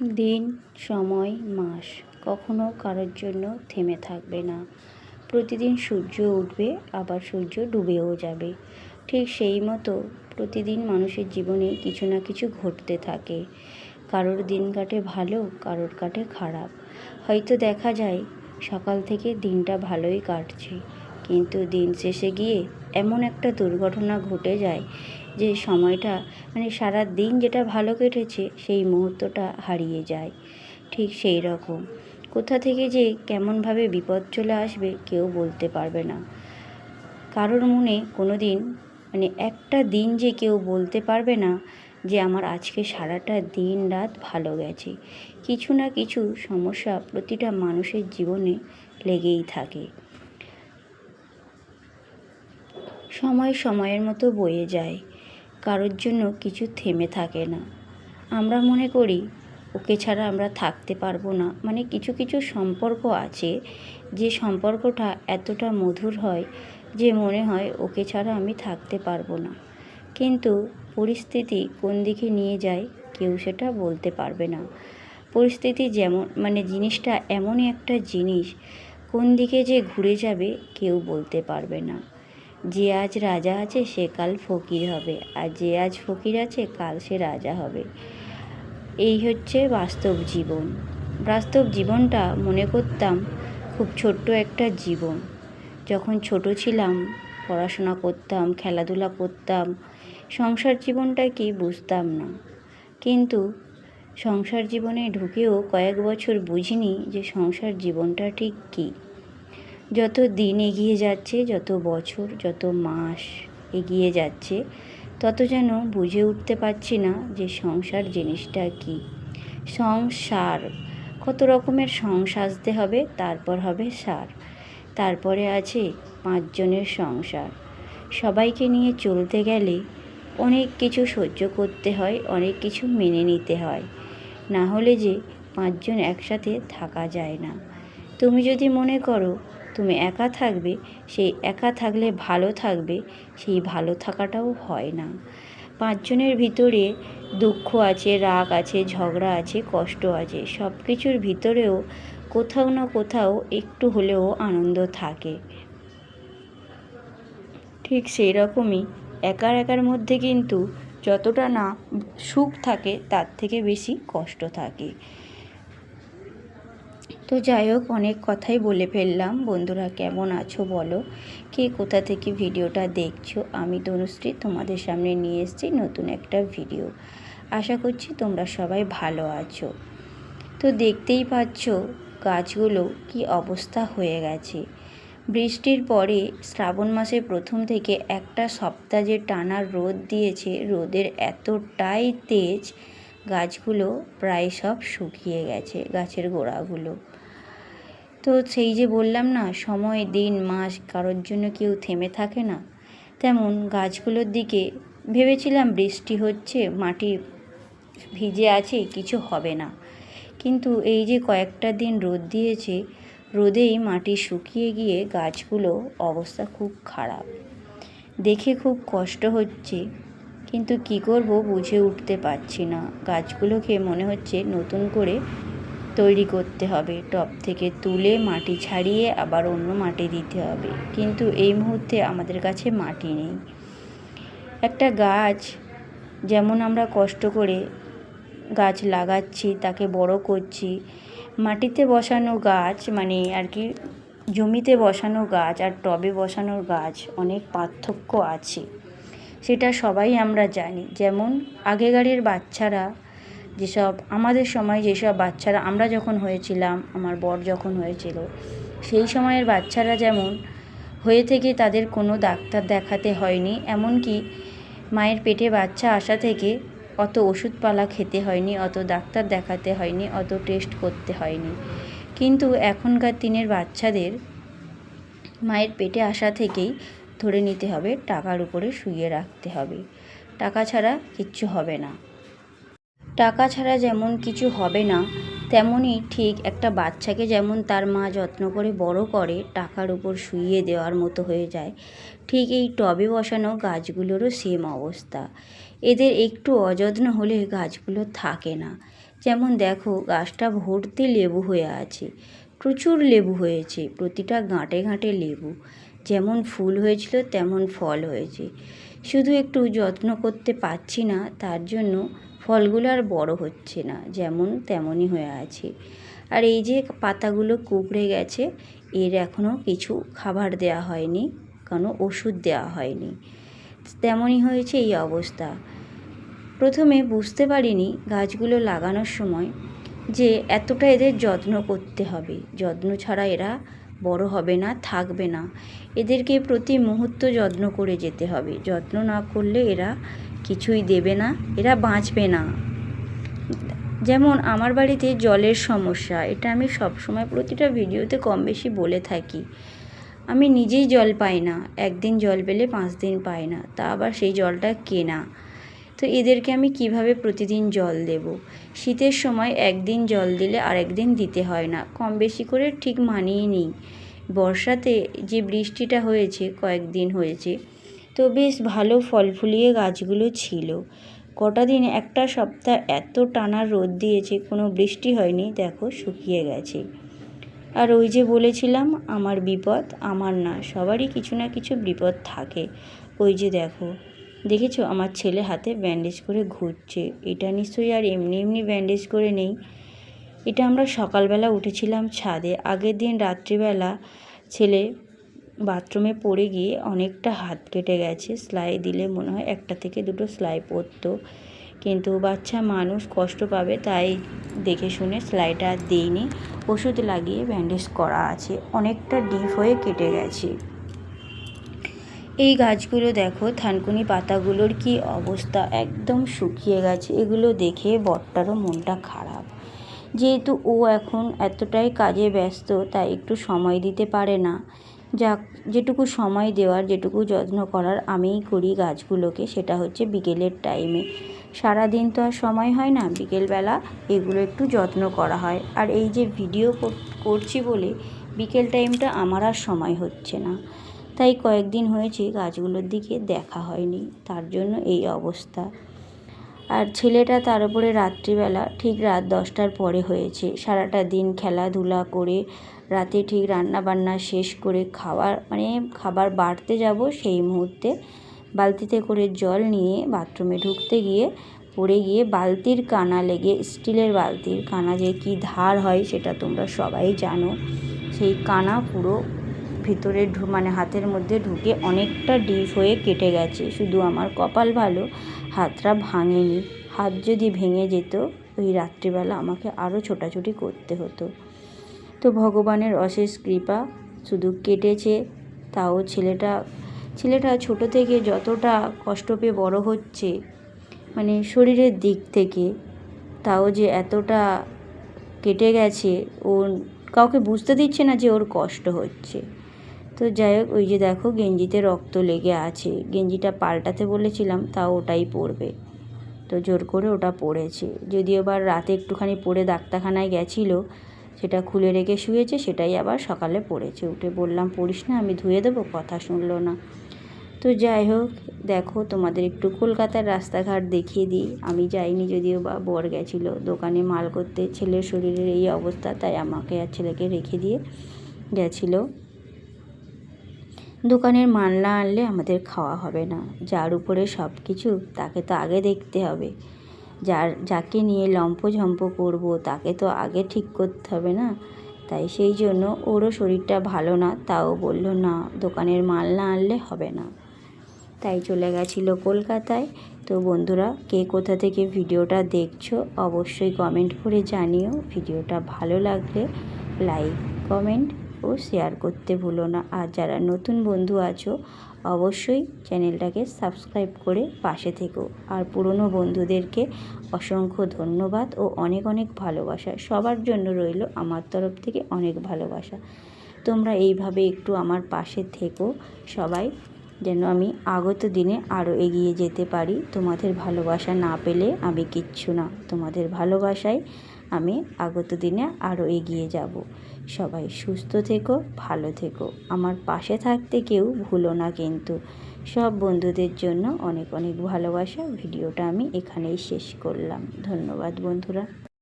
দিন, সময়, মাস কখনো কারোর জন্য থেমে থাকবে না। প্রতিদিন সূর্য উঠবে, আবার সূর্য ডুবেও যাবে। ঠিক সেই মতো প্রতিদিন মানুষের জীবনে কিছু না কিছু ঘটতে থাকে। কারোর দিন কাটে ভালো, কারোর কাটে খারাপ। হয়তো দেখা যায় সকাল থেকে দিনটা ভালোই কাটছে, কিন্তু দিন শেষে গিয়ে এমন একটা দুর্ঘটনা ঘটে যায় যে সময়টা মানে সারা দিন যেটা ভালো কেটেছে, সেই মুহূর্তটা হারিয়ে যায়। ঠিক সেই রকম। কোথা থেকে যে কেমনভাবে বিপদ চলে আসবে কেউ বলতে পারবে না। কারোর মনে কোনো দিন মানে একটা দিন যে কেউ বলতে পারবে না যে আমার আজকে সারাটা দিন রাত ভালো গেছে। কিছু না কিছু সমস্যা প্রতিটা মানুষের জীবনে লেগেই থাকে। সময় সময়ের মতো বয়ে যায়। কারোর জন্য কিছু থেমে থাকে না। আমরা মনে করি, ওকে ছাড়া আমরা থাকতে পারব না। মানে কিছু কিছু সম্পর্ক আছে, যে সম্পর্কটা এতটা মধুর হয় যে মনে হয় ওকে ছাড়া আমি থাকতে পারব না। কিন্তু পরিস্থিতি কোন দিকে নিয়ে যায়, কেউ সেটা বলতে পারবে না। পরিস্থিতি যেমন মানে জিনিসটা এমনই একটা জিনিস, কোন দিকে যে ঘুরে যাবে, কেউ বলতে পারবে না। যে আজ রাজা আছে, সে কাল ফকির হবে, আর যে আজ ফকির আছে, কাল সে রাজা হবে। এই হচ্ছে বাস্তব জীবন। বাস্তব জীবনটা মনে করতাম খুব ছোট্ট একটা জীবন। যখন ছোট ছিলাম, পড়াশোনা করতাম, খেলাধুলা করতাম, সংসার জীবনটা কি বুঝতাম না। কিন্তু সংসার জীবনে ঢুকেও কয়েক বছর বুঝিনি যে সংসার জীবনটা ঠিক কী। যত দিন এগিয়ে যাচ্ছে, যত বছর, যত মাস এগিয়ে যাচ্ছে, তত যেন বুঝে উঠতে পারছি না যে সংসার জিনিসটা কি। সংসার, কত রকমের সং সাজতে হবে, তারপর হবে সার। তারপরে আছে পাঁচজনের সংসার। সবাইকে নিয়ে চলতে গেলে অনেক কিছু সহ্য করতে হয়, অনেক কিছু মেনে নিতে হয়। না হলে যে পাঁচজন একসাথে থাকা যায় না। তুমি যদি মনে করো তুমি একা থাকবে, সেই একা থাকলে ভালো থাকবে, সেই ভালো থাকাটাও হয় না। পাঁচজনের ভিতরে দুঃখ আছে, রাগ আছে, ঝগড়া আছে, কষ্ট আছে সব কিছুর ভিতরেও কোথাও না কোথাও একটু হলেও আনন্দ থাকে। ঠিক সেই রকমই একার একার মধ্যে কিন্তু যতটা না সুখ থাকে, তার থেকে বেশি কষ্ট থাকে। তো যাই হোক, অনেক কথাই বলে ফেললাম। বন্ধুরা, কেমন আছো বলো? কে কোথা থেকে ভিডিওটা দেখছ? আমি তনুশ্রী, তোমাদের সামনে নিয়ে এসেছি নতুন একটা ভিডিও। আশা করছি তোমরা সবাই ভালো আছো। তো দেখতেই পাচ্ছ গাছগুলো কি অবস্থা হয়ে গেছে। বৃষ্টির পরে শ্রাবণ মাসের প্রথম থেকে একটা সপ্তাহ যে টানা রোদ দিয়েছে, রোদের এতটাই তেজ গাছগুলো প্রায় সব শুকিয়ে গেছে, গাছের গোড়াগুলো। তো সেই যে বললাম না, সময়, দিন, মাস, কারোর জন্য কেউ থেমে থাকে না। তেমন গাছগুলোর দিকে ভেবেছিলাম বৃষ্টি হচ্ছে, মাটি ভিজে আছে, কিছু হবে না। কিন্তু এই যে কয়েকটা দিন রোদ দিয়েছে, রোদেই মাটি শুকিয়ে গিয়ে গাছগুলো অবস্থা খুব খারাপ। দেখে খুব কষ্ট হচ্ছে। কিন্তু কি করব বুঝে উঠতে পারছি না। গাছগুলোকে মনে হচ্ছে নতুন করে তৈরি করতে হবে। টব থেকে তুলে মাটি ছাড়িয়ে আবার অন্য মাটি দিতে হবে। কিন্তু এই মুহূর্তে আমাদের কাছে মাটি নেই। একটা গাছ যেমন আমরা কষ্ট করে গাছ লাগাচ্ছি, তাকে বড় করছি, মাটিতে বসানো গাছ মানে আর কি জমিতে বসানো গাছ আর টবে বসানো গাছ অনেক পার্থক্য আছে। সেটা সবাই আমরা জানি। যেমন আগেকারের বাচ্চারা যেসব, আমাদের সময় যেসব বাচ্চারা, আমরা যখন হয়েছিলাম, আমার বর যখন হয়েছিল, সেই সময়ের বাচ্চারা যেমন হয়ে থেকে তাদের কোনো ডাক্তার দেখাতে হয়নি, এমনকি মায়ের পেটে বাচ্চা আসা থেকে অত ওষুধপালা খেতে হয়নি, অত ডাক্তার দেখাতে হয়নি, অত টেস্ট করতে হয়নি। কিন্তু এখনকার দিনের বাচ্চাদের মায়ের পেটে আসা থেকেই ধরে নিতে হবে, টাকার উপরে শুয়ে রাখতে হবে। টাকা ছাড়া কিচ্ছু হবে না। টাকা ছাড়া যেমন কিছু হবে না, তেমনই ঠিক একটা বাচ্চাকে যেমন তার মা যত্ন করে বড় করে, টাকার উপর শুইয়ে দেওয়ার মতো হয়ে যায়। ঠিক এই টবে বসানো গাছগুলোরও সেম অবস্থা। এদের একটু অযত্ন হলে গাছগুলো থাকে না। যেমন দেখো, গাছটা ভর্তি লেবু হয়ে আছে। প্রচুর লেবু হয়েছে, প্রতিটা গাঁটে গাঁটে লেবু। যেমন ফুল হয়েছিল, তেমন ফল হয়েছে। শুধু একটু যত্ন করতে পারছি না, তার জন্য ফলগুলো আর বড় হচ্ছে না, যেমন তেমনই হয়ে আছে। আর এই যে পাতাগুলো কুকড়ে গেছে, এর এখনও কিছু খাবার দেওয়া হয়নি, কোনো ওষুধ দেওয়া হয়নি। তেমনই হয়েছে এই অবস্থা। প্রথমে বুঝতে পারিনি গাছগুলো লাগানোর সময় যে এতটা এদের যত্ন করতে হবে। যত্ন ছাড়া এরা বড় হবে না, থাকবে না। এদেরকে প্রতি মুহূর্ত যত্ন করে যেতে হবে। যত্ন না করলে এরা কিছুই দেবে না, এরা বাঁচবে না। যেমন আমার বাড়িতে জলের সমস্যা, এটা আমি সবসময় প্রতিটা ভিডিওতে কম বেশি বলে থাকি। আমি নিজেই জল পাই না, একদিন জল পেলে পাঁচ দিন পাই না, তা আবার সেই জলটা কেনা তো এদেরকে আমি কীভাবে প্রতিদিন জল দেব? শীতের সময় একদিন জল দিলে আরেকদিন দিতে হয় না, কম বেশি করে ঠিক মানিয়ে নিই। বর্ষাতে যে বৃষ্টিটা হয়েছে, কয়েকদিন হয়েছে, তো বেশ ভালো ফল ফুলিয়ে গাছগুলো ছিল। কটা দিন, একটা সপ্তাহ এত টানা রোদ দিয়েছে, কোনো বৃষ্টি হয়নি, দেখো শুকিয়ে গেছে। আর ওই যে বলেছিলাম, আমার বিপদ আমার না, সবারই কিছু না কিছু বিপদ থাকে। ওই যে দেখো দেখেছ? আমার ছেলে হাতে ব্যান্ডেজ করে ঘুরছে। এটা নিশ্চয়ই আর এমনি এমনি ব্যান্ডেজ করে নেই। এটা আমরা সকালবেলা উঠেছিলাম ছাদে। আগের দিন রাত্রিবেলা ছেলে বাথরুমে পড়ে গিয়ে অনেকটা হাত কেটে গেছে। সেলাই দিলে মনে হয় একটা থেকে দুটো সেলাই পড়তো কিন্তু বাচ্চা মানুষ কষ্ট পাবে, তাই দেখে শুনে সেলাইটা আর দিইনি। ওষুধ লাগিয়ে ব্যান্ডেজ করা আছে। অনেকটা ডিপ হয়ে কেটে গেছে। এই গাছগুলো দেখো, থানকুনি পাতাগুলোর কি অবস্থা? একদম শুকিয়ে গেছে। এগুলো দেখে বটটারও মনটা খারাপ। যেহেতু ও এখন এতটাই কাজে ব্যস্ত, তাই একটু সময় দিতে পারে না। যাক, যেটুকু সময় দেওয়ার, যেটুকু যত্ন করার আমিই করি গাছগুলোকে, সেটা হচ্ছে বিকেলের টাইমে সারা দিন তো আর সময় হয় না, বিকেলবেলা এগুলো একটু যত্ন করা হয়। আর এই যে ভিডিও করছি বলে, বিকেল টাইমটা আমার আর সময় হচ্ছে না। তাই কয়েকদিন হয়েছে গাছগুলোর দিকে দেখা হয়নি, তার জন্য এই অবস্থা। আর ছেলেটা তার উপরে রাত্রিবেলা, ঠিক রাত দশটার পরে হয়েছে। সারাটা দিন খেলাধুলা করে, রাতে ঠিক রান্না বান্না শেষ করে খাওয়ার মানে খাবার বাড়তে যাব সেই মুহূর্তে বালতিতে করে জল নিয়ে বাথরুমে ঢুকতে গিয়ে পড়ে গিয়ে বালতির কানা লেগে, স্টিলের বালতির কানা যে কি ধার হয় সেটা তোমরা সবাই জানো। সেই কানা পুরো ভিতরে মানে হাতের মধ্যে ঢুকে অনেকটা ডিপ হয়ে কেটে গেছে। শুধু আমার কপাল ভালো, হাতটা ভাঙেনি। হাত যদি ভেঙে যেত, ওই রাত্রিবেলা আমাকে আরও ছোটাছুটি করতে হতো। তো ভগবানের অশেষ কৃপা শুধু কেটেছে, তাও ছেলেটা ছেলেটা ছোট থেকে যতটা কষ্ট পেয়ে বড় হচ্ছে মানে শরীরের দিক থেকে, তাও যে এতটা কেটে গেছে, ও কাউকে বুঝতে দিচ্ছে না যে ওর কষ্ট হচ্ছে। তো যাই হোক, ওই যে দেখো গেঞ্জিতে রক্ত লেগে আছে। গেঞ্জিটা পাল্টাতে বলেছিলাম, তাও ওটাই পড়বে তো জোর করে ওটা পড়েছে যদিও বা রাতে একটুখানি পড়ে ডাক্তারখানায় গেছিল, সেটা খুলে রেখে শুয়েছে, সেটাই আবার সকালে পড়েছে উঠে বললাম, পড়িস না, আমি ধুয়ে দেবো কথা শুনলো না। তো যাই হোক, দেখো তোমাদের একটু কলকাতার রাস্তাঘাট দেখিয়ে দিই। আমি যাইনি যদিও বা বর গেছিল দোকানে মাল করতে। ছেলের শরীরের এই অবস্থা, তাই আমাকে আর ছেলেকে রেখে দিয়ে গেছিল। দোকানের মাল না আনলে আমাদের খাওয়া হবে না। যার উপরে সব কিছু, তাকে তো আগে দেখতে হবে। যার, যাকে নিয়ে লম্ফঝম্প করব, তাকে তো আগে ঠিক করতে হবে না। তাই সেই জন্য ওরও শরীরটা ভালো না, তাও বলল, না, দোকানের মাল না আনলে হবে না। তাই চলে গেছিল কলকাতায়। তো বন্ধুরা, কে কোথা থেকে ভিডিওটা দেখছ, অবশ্যই কমেন্ট করে জানিও। ভিডিওটা ভালো লাগলে লাইক, কমেন্ট ও শেয়ার করতে ভুলো না। আর যারা নতুন বন্ধু আছো, অবশ্যই চ্যানেলটাকে সাবস্ক্রাইব করে পাশে থেকো। আর পুরনো বন্ধুদেরকে অসংখ্য ধন্যবাদ ও অনেক অনেক ভালোবাসা। সবার জন্য রইল আমার তরফ থেকে অনেক ভালোবাসা। তোমরা এইভাবে একটু আমার পাশে থেকো। সবাই যেন আমি আগত দিনে আরও এগিয়ে যেতে পারি। তোমাদের ভালোবাসা না পেলে আমি কিচ্ছু না। তোমাদের ভালোবাসায় আমি আগত দিনে আরও এগিয়ে যাব। সবাই সুস্থ থেকো, ভালো থেকো। আমার পাশে থাকতে কেউ ভুলো না কিন্তু। সব বন্ধুদের জন্য অনেক অনেক ভালোবাসা। ভিডিওটা আমি এখানেই শেষ করলাম। ধন্যবাদ বন্ধুরা।